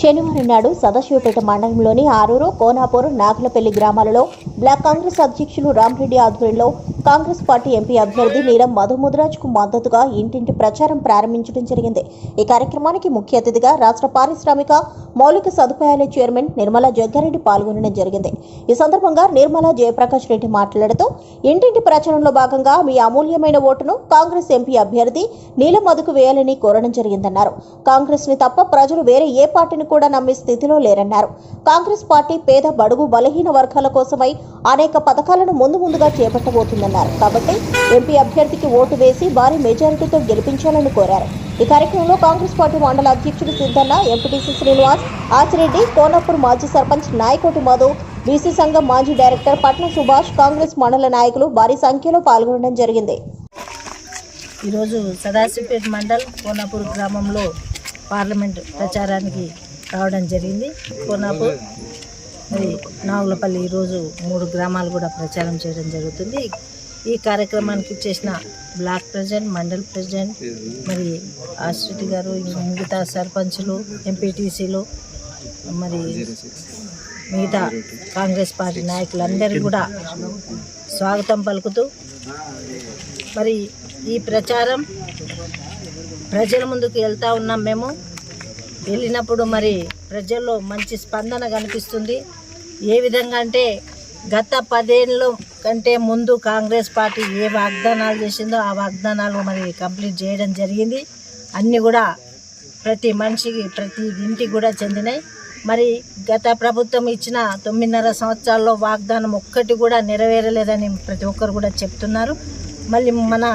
శనివారం నాడు సదాశివపేట మండలంలోని ఆరూరు కోనాపూర్ నాగులపల్లి గ్రామాలలో బ్లాక్ కాంగ్రెస్ అధ్యక్షులు రామరెడ్డి ఆధ్వర్యంలో కాంగ్రెస్ పార్టీ ఎంపీ అభ్యర్థి నీలం మధుముద్రాజ్కు మద్దతుగా ఇంటింటి ప్రచారం ప్రారంభించడం జరిగింది. ఈ కార్యక్రమానికి ముఖ్య అతిథిగా రాష్ట్ర పారిశ్రామిక మౌలిక సదుపాయాల చైర్మన్ నిర్మలా జగ్గారెడ్డి పాల్గొనడం జరిగింది. ఈ సందర్భంగా నిర్మలా జయప్రకాష్ రెడ్డి మాట్లాడుతూ ఇంటింటి ప్రచారంలో భాగంగా మీ అమూల్యమైన ఓటును కాంగ్రెస్ ఎంపీ అభ్యర్థి నీలం మధుకు వేయాలని కోరడం జరిగిందన్నారు. కాంగ్రెస్ని తప్ప ప్రజలు వేరే ఏ పార్టీని కూడా నమ్మే స్థితిలో లేరన్నారు. కాంగ్రెస్ పార్టీ పేద బడుగు బలహీన వర్గాల కోసమై అనేక పథకాలను ముందు ముందుగా చేపట్టబోతుందన్నారు. కాబట్టి ఎంపీ అభ్యర్థికి ఓటు వేసి భారీ మెజారిటీతో గెలిపించాలని కోరారు. ఈ కార్యక్రమంలో కాంగ్రెస్ పార్టీ మండల అధ్యక్షుడు సిద్ధన్న ఎంపీటీసీ శ్రీనివాస్ ఆచిరెడ్డి కోనపూర్ మాజీ సర్పంచ్ నాయకోటి మధు బీసీ సంఘం మాజీ డైరెక్టర్ పట్నం సుభాష్ కాంగ్రెస్ మండల నాయకులు భారీ సంఖ్యలో పాల్గొనడం జరిగింది. ఈరోజు సదాశివపేట మండల్ కోనాపూర్ గ్రామంలో పార్లమెంట్ ప్రచారానికి రావడం జరిగింది. కోనాపూర్ మరి నాగులపల్లి ఈరోజు మూడు గ్రామాలు కూడా ప్రచారం చేయడం జరుగుతుంది. ఈ కార్యక్రమానికి చేసిన బ్లాక్ ప్రెసిడెంట్ మండల్ ప్రెసిడెంట్ మరి ఆశ్రిటి గారు మిగతా సర్పంచులు ఎంపీటీసీలు మరి మిగతా కాంగ్రెస్ పార్టీ నాయకులందరికీ కూడా స్వాగతం పలుకుతూ మరి ఈ ప్రచారం ప్రజల ముందుకు వెళ్తూ ఉన్నాం మేము. వెళ్ళినప్పుడు మరి ప్రజల్లో మంచి స్పందన కనిపిస్తుంది. ఏ విధంగా అంటే గత పదేళ్ళు కంటే ముందు కాంగ్రెస్ పార్టీ ఏ వాగ్దానాలు చేసిందో ఆ వాగ్దానాలు మరి కంప్లీట్ చేయడం జరిగింది. అన్నీ కూడా ప్రతి మనిషికి ప్రతి ఇంటికి కూడా చెందినాయి. మరి గత ప్రభుత్వం ఇచ్చిన తొమ్మిదిన్నర సంవత్సరాల్లో వాగ్దానం ఒక్కటి కూడా నెరవేరలేదని ప్రతి ఒక్కరు కూడా చెప్తున్నారు. మళ్ళీ మన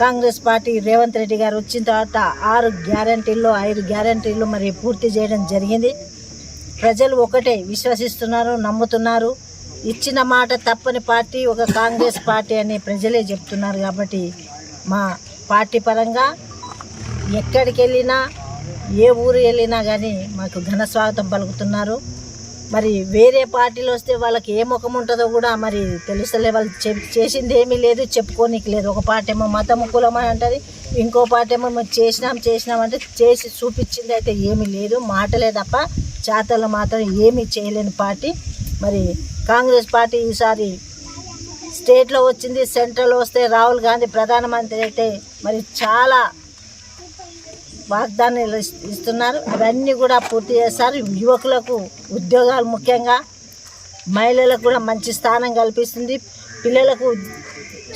కాంగ్రెస్ పార్టీ రేవంత్ రెడ్డి గారు వచ్చిన తర్వాత ఆరు గ్యారంటీల్లో ఐదు గ్యారంటీలు మరి పూర్తి చేయడం జరిగింది. ప్రజలు ఒకటే విశ్వసిస్తున్నారు నమ్ముతున్నారు. ఇచ్చిన మాట తప్పని పార్టీ ఒక కాంగ్రెస్ పార్టీ అని ప్రజలే చెప్తున్నారు కాబట్టి మా పార్టీ పరంగా ఎక్కడికి వెళ్ళినా ఏ ఊరు వెళ్ళినా కానీ మాకు ఘన స్వాగతం పలుకుతున్నారు. మరి వేరే పార్టీలు వస్తే వాళ్ళకి ఏ ముఖం ఉంటుందో కూడా మరి తెలుస్తలే వాళ్ళు చేసింది ఏమీ లేదు చెప్పుకోనికి లేదు. ఒక పార్టీ ఏమో మతము కులమని అంటుంది ఇంకో పార్టీ ఏమో మేము చేసినాం చేసినాం అంటే చేసి చూపించింది అయితే ఏమీ లేదు. మాటలే తప్ప చేతలు మాత్రం ఏమీ చేయలేని పార్టీ. మరి కాంగ్రెస్ పార్టీ ఈసారి స్టేట్లో వచ్చింది సెంట్రల్ వస్తే రాహుల్ గాంధీ ప్రధానమంత్రి అయితే మరి చాలా వాగ్దానాలు ఇస్తున్నారు. అవన్నీ కూడా పూర్తి చేస్తారు. యువకులకు ఉద్యోగాలు ముఖ్యంగా మహిళలకు కూడా మంచి స్థానం కల్పిస్తుంది. పిల్లలకు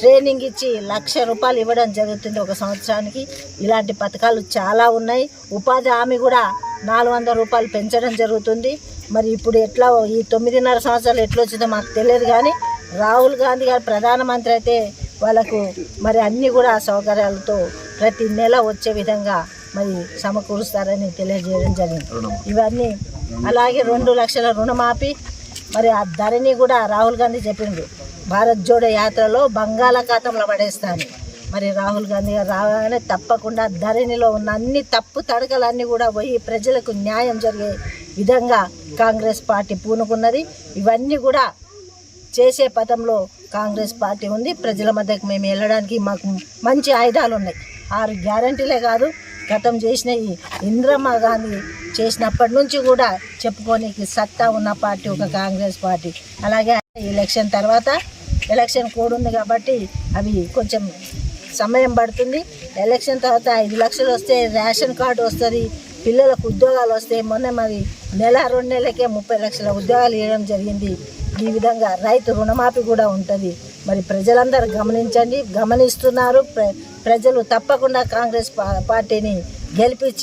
ట్రైనింగ్ ఇచ్చి లక్ష రూపాయలు ఇవ్వడం జరుగుతుంది ఒక సంవత్సరానికి. ఇలాంటి పథకాలు చాలా ఉన్నాయి. ఉపాధి హామీ కూడా నాలుగు వందల రూపాయలు పెంచడం జరుగుతుంది. మరి ఇప్పుడు ఎట్లా ఈ తొమ్మిదిన్నర సంవత్సరాలు ఎట్లా వచ్చిందో మాకు తెలియదు కానీ రాహుల్ గాంధీ గారు ప్రధానమంత్రి అయితే వాళ్ళకు మరి అన్నీ కూడా సౌకర్యాలతో ప్రతి నెల వచ్చే విధంగా మరి సమకూరుస్తారని తెలియజేయడం జరిగింది. ఇవన్నీ అలాగే రెండు లక్షల రుణమాఫీ. మరి ఆ ధరని కూడా రాహుల్ గాంధీ చెప్పిండు. భారత్ జోడో యాత్రలో బంగాళాఖాతంలో పడేస్తాను. మరి రాహుల్ గాంధీ గారు రాగానే తప్పకుండా ధరణిలో ఉన్న అన్ని తప్పు తడకలన్నీ కూడా పోయి ప్రజలకు న్యాయం జరిగే విధంగా కాంగ్రెస్ పార్టీ పూనుకున్నది. ఇవన్నీ కూడా చేసే పథంలో కాంగ్రెస్ పార్టీ ఉంది. ప్రజల మధ్యకు మేము వెళ్ళడానికి మాకు మంచి ఆయుధాలు ఉన్నాయి. ఆరు గ్యారంటీలే కాదు గతం చేసిన ఈ ఇందిరమ్మ గాంధీ చేసినప్పటి నుంచి కూడా చెప్పుకోనికి సత్తా ఉన్న పార్టీ ఒక కాంగ్రెస్ పార్టీ. అలాగే ఎలక్షన్ తర్వాత ఎలక్షన్ కోడ్ ఉంది కాబట్టి అవి కొంచెం సమయం పడుతుంది. ఎలక్షన్ తర్వాత ఐదు లక్షలు వస్తే రేషన్ కార్డు వస్తుంది పిల్లలకు ఉద్యోగాలు వస్తే మొన్న మరి నెల రెండు నెలలకే ముప్పై లక్షల ఉద్యోగాలు ఇవ్వడం జరిగింది. ఈ విధంగా రైతు రుణమాఫీ కూడా ఉంటుంది. మరి ప్రజలందరూ గమనించండి. గమనిస్తున్నారు. ప్ర ప్రజలు తప్పకుండా కాంగ్రెస్ పా- పార్టీని గెలిపించి